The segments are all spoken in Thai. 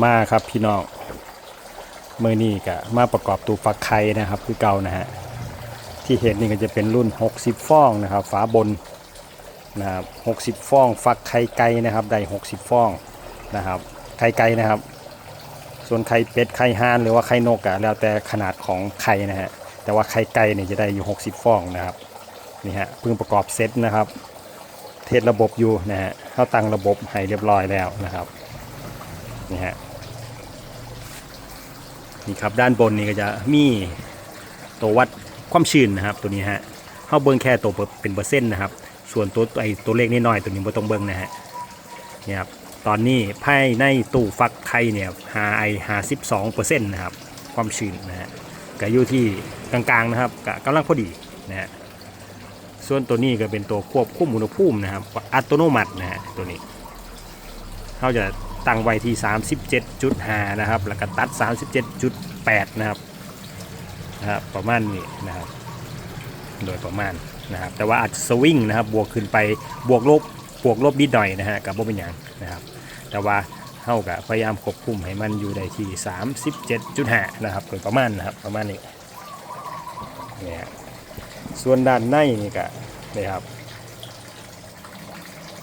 มาครับพี่น้องเมื่อนี้ก็มาประกอบตูฟักไข่นะครับ คือเก่านะฮะที่เห็นนี่ก็จะเป็นรุ่น 60 ฟองนะครับฝาบนนะครับ60 ฟอง ฟักไข่ไก่นะครับได้ 60 ฟองนะครับไข่ไก่นะครับ ส่วนไข่เป็ดไข่ห่านหรือว่าไข่นกอะแล้วแต่ขนาดของไข่นะฮะแต่ว่าไข่ไก่เนี่ยจะได้อยู่ 60 ฟองนะครับนี่ฮะเพิ่งประกอบเซตนะครับ เทสระบบอยู่นะฮะเข้าตั้งระบบให้เรียบร้อยแล้วนะครับ นี่ฮะนี่ครับด้านบนนี่ก็จะมีตัววัดความชื้นนะครับ ตัวนี้ฮะเข้าเบิ้งแค่ตัวเป็นเปอร์เซ็นต์นะครับ ส่วนตัวไอตัวเลขน้อยตัวนี้ไม่ต้องเบิ้งนะฮะนี่ครับตอนนี้ภายในตู้ฟักไข่เนี่ยหาไอหาสิบสองเปอร์เซ็นต์นะครับความชื้นนะฮะก็อยู่ที่กลางๆนะครับก็กำลังพอดีนะฮะส่วนตัวนี้ก็เป็นตัวควบคุมอุณหภูมินะครับอัตโนมัตินะฮะตัวนี้เขาจะ ตั้งไว้ที่ 37.5 นะครับ แล้วก็ตัด 37.8 นะครับนะครับประมาณนี้นะครับ โดยประมาณนะครับ แต่ว่าอาจจะสวิงนะครับ บวกขึ้นไปบวกลบบวกลบนิดหน่อยนะฮะกับบ่เป็นอย่างนะครับ แต่ว่าเท่ากับพยายามควบคุมให้มันอยู่ในที่ 37.5 นะครับ โดยประมาณนะครับประมาณนี้เนี่ยส่วนด้านในนี่ก็นี่ครับ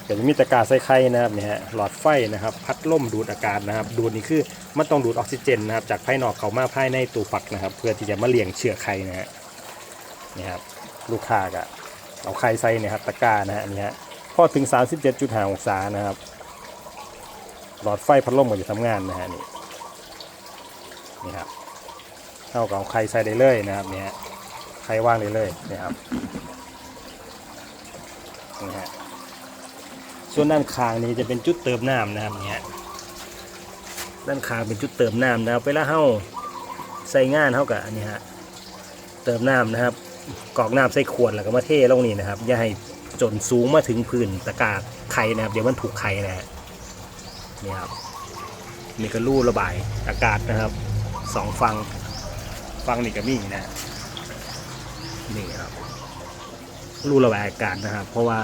ก็จะมีตะกร้าใส่ไข่นะครับเนี่ยฮะหลอดไฟนะครับ พัดลมดูดอากาศนะครับ ดูดนี่คือมันต้องดูดออกซิเจนนะครับ จากภายนอกเข้ามาภายในตู้ฟักนะครับ เพื่อที่จะมาเลี้ยงเชื้อไข่นะฮะนี่ครับลูกค้าก็เอาไข่ใส่เนี่ยครับตะกร้านะฮะนี่ฮะพอถึง 37.5องศานะครับ หลอดไฟพัดลมก็จะทำงานนะฮะนี่นี่ครับเท่ากับเอาไข่ใส่ได้เลยนะครับเนี่ยฮะไข่ว่างได้เลยนี่ครับนี่ฮะ ส่วนด้านคางนี้จะเป็นจุดเติมน้ำนะครับเนี่ยด้านคางเป็นจุดเติมน้ำนะครับเวลาเฮาใส่งานเท่ากับอันนี้ฮะเติมน้ำนะครับกรอกน้ำใส่ขวดแล้วก็มาเทลงนี่นะครับอย่าให้จนสูงมาถึงพื้นตะกาไข่นะครับ เดี๋ยวมันถูกไข่นะฮะนี่ครับนี่ก็รูระบายอากาศนะครับสองฟังฟังนี่ก็มีนะนี่ครับรูระบายอากาศนะครับ เพราะว่า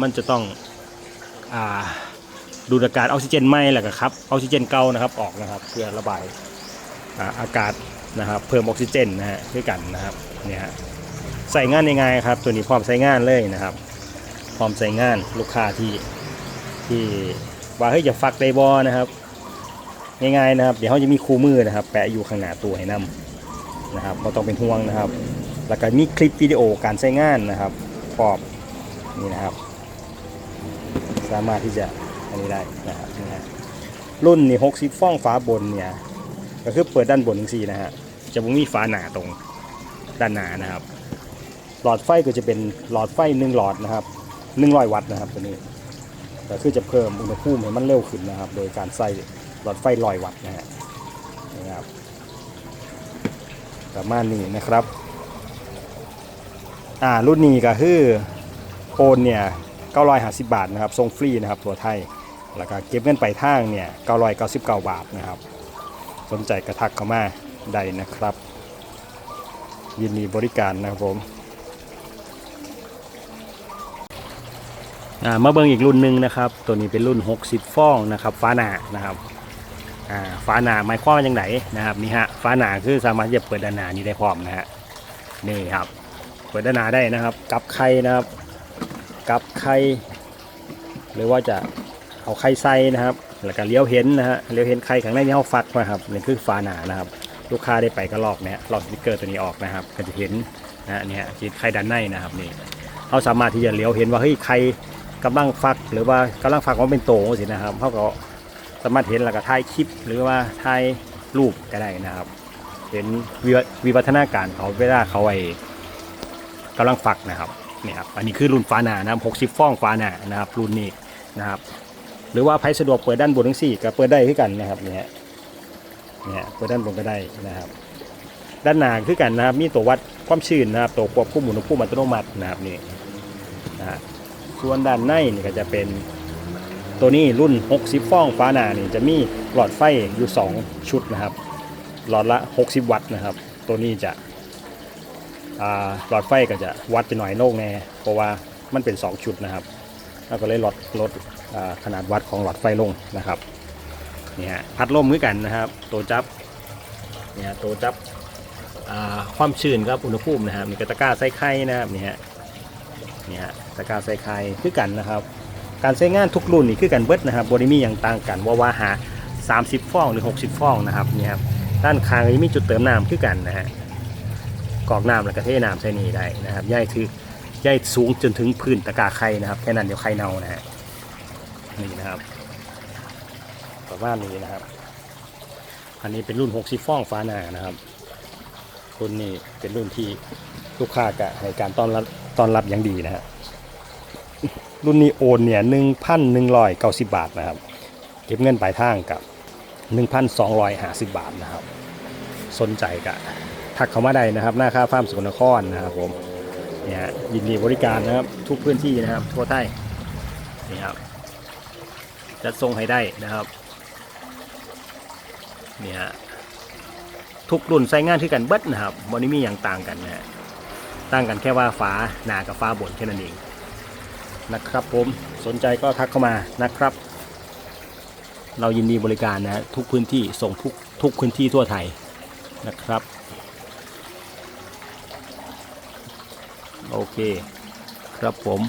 มันจะต้อง ดูดอากาศออกซิเจนไหมแหล้วก็ครับออกซิเจนเก่านะครับออกนะครับเพื่อระบายอาอากาศนะครับเพิ่มออกซิเจนนะฮะด้วยกันนะครับเนี่ยฮะใส่งานยังไงครับตัวนี้พร้อมใช้งานเลยนะครับ พร้อมใช้งานลูกค้าที่ที่ว่าเฮ้ยจะฟักไดบอนะครับง่ายๆนะครับ เดี๋ยวเขาจะมีคู่มือนะครับ แปะอยู่ข้างหน้าตัวให้นำนะครับเราต้องเป็นห่วงนะครับ แล้วก็มีคลิปวิดีโอการใช้งานนะครับพร้อมนี่นะครับ สามารถที่จะอันนี้ได้นะครับนี่ฮะรุ่นนี่60ฟ้องฝาบนเนี่ยก็คือเปิดด้านบนสีนะฮะจะม่มีฝาหนาตรงด้านหนานะครับ หลอดไฟก็จะเป็นหลอดไฟหนึ่งหลอดนะครับ100วัตต์นะครับตัวนี้ก็คือจะเพิ่มอุณหภูมิให้มันเร็วขึ้นนะครับ โดยการใส่หลอดไฟร้อยวัตต์นะฮะนะครับประมาณนี้นะครับ อ่ารุ่นนี้ก็คือโอนเนี่ย 950 บาทนะครับส่งฟรีนะครับทั่วไทย แล้วก็เก็บเงินปลายทางเนี่ย999 บาทนะครับ สนใจกระทักเข้ามาได้นะครับ ยินดีบริการนะครับผมอ่ามาเบิ่งอีกรุ่นหนึ่งนะครับ ตัวนี้เป็นรุ่น 60 ฟองนะครับฟ้าหนานะครับอ่าฟ้าหนาหมายความว่าย่างไรนะครับนี่ฮะฟ้าหนาคือสามารถจะเปิดด้านหนานี้ได้พร้อมนะฮะนี่ครับ เปิดด้านหนาได้นะครับ กับไข่นะครับ กับไข่หรือว่าจะเอาไข่ใส่นะครับ แล้วก็เลี้ยวเห็นนะฮะเลี้ยวเห็นไข่ข้างในที่เขาฟักนะครับนี่คือฝาหนานะครับ ลูกค้าได้ไปก็ลอกเนี่ยลอกสติ๊กเกอร์ตัวนี้ออกนะครับ ก็จะเห็นนะฮะเนี่ยจีไข่ด้านในนะครับนี่เขาสามารถที่จะเลี้ยวเห็นว่าเฮ้ยไข่กำลังฟักหรือว่ากำลังฟักว่าเป็นโตสินะครับเขาก็สามารถเห็นแล้วก็ถ่ายคลิป หรือว่าถ่ายรูปก็ได้นะครับ เห็นวิววิวัฒนาการเขาเวลาเขาไอ้กำลังฟักนะครับ เนี่ยครับอันนี้คือรุ่นฟ้าหนานะครับ60ฟองฟ้าหนานะครับ รุ่นนี้นะครับ หรือว่าใครสะดวกเปิดด้านบนทั้งสี่ก็เปิดได้คือกันนะครับเนี่ยเนี่ยเปิดด้านบนก็ได้นะครับ ด้านหน้าคือกันนะครับ มีตัววัดความชื้นนะครับ ตัวควบคุมอุณหภูมิอัตโนมัตินะครับนี่นะส่วนด้านในนี่ก็จะเป็นตัวนี้รุ่น 60 ฟองฟ้าหนานี่จะมีหลอดไฟอยู่ 2 ชุดนะครับ หลอดละ 60 วัตต์นะครับ ตัวนี้จะ หลอดไฟก็จะวัดจะหน่อยโล่งแน่เพราะว่ามันเป็น 2 ชุดนะครับแล้วก็เลยลดลดขนาดวัดของหลอดไฟลงนะครับนี่ฮะพัดลมคือกันนะครับ ตัวจับเนี่ยตัวจับความชื้นครับอุณหภูมินะครับนี่ก็ตะกร้าใส่ไข่นะครับนี่ฮะนี่ฮะตะกร้าใส่ไข่คือกันนะครับ การใช้งานทุกรุ่นนี่คือกันเบิดนะครับบริมีอย่างต่างกันว่าว่าหา 30 ฟองหรือ 60 ฟองนะครับนี่ครับด้านข้างนี้มีจุดเติมน้ำคือกันนะฮะ กอกน้ำแล้วก็เทน้ำใส่นี่ได้นะครับย่ายถือย่ายสูงจนถึงพื้นตะกร้าไข่นะครับแค่นั้นเดี๋ยวไข่เน่านะฮะนี่นะครับประมาณนี้นะครับ อันนี้เป็นรุ่น60ฟองฟ้าหนานะครับรุ่นนี้เป็นรุ่นที่ลูกค้ากะให้การต้อนรับต้อนรับอย่างดีนะฮะรุ่นนี้โอนเนี่ย1,190บาทนะครับ เก็บเงินปลายทางกับ1,250บาทนะครับ สนใจกะ ทักเข้ามาได้นะครับ หน้าค่าฟาร์มสกลนครนะครับผมเนี่ยยินดีบริการนะครับ ทุกพื้นที่นะครับ ทั่วไทยนี่ครับจะส่งให้ได้นะครับนี่ฮะทุกรุ่นใช้งานที่กันเบิดนะครับบนนี้มีอย่างต่างกันนะฮะต่างกันแค่ว่าฝาหนากับฝาบนแค่นั้นเองนะครับผมสนใจก็ทักเข้ามานะครับ เรายินดีบริการนะทุกพื้นที่ส่งทุกทุกพื้นที่ทั่วไทยนะครับ โอเค ครับผม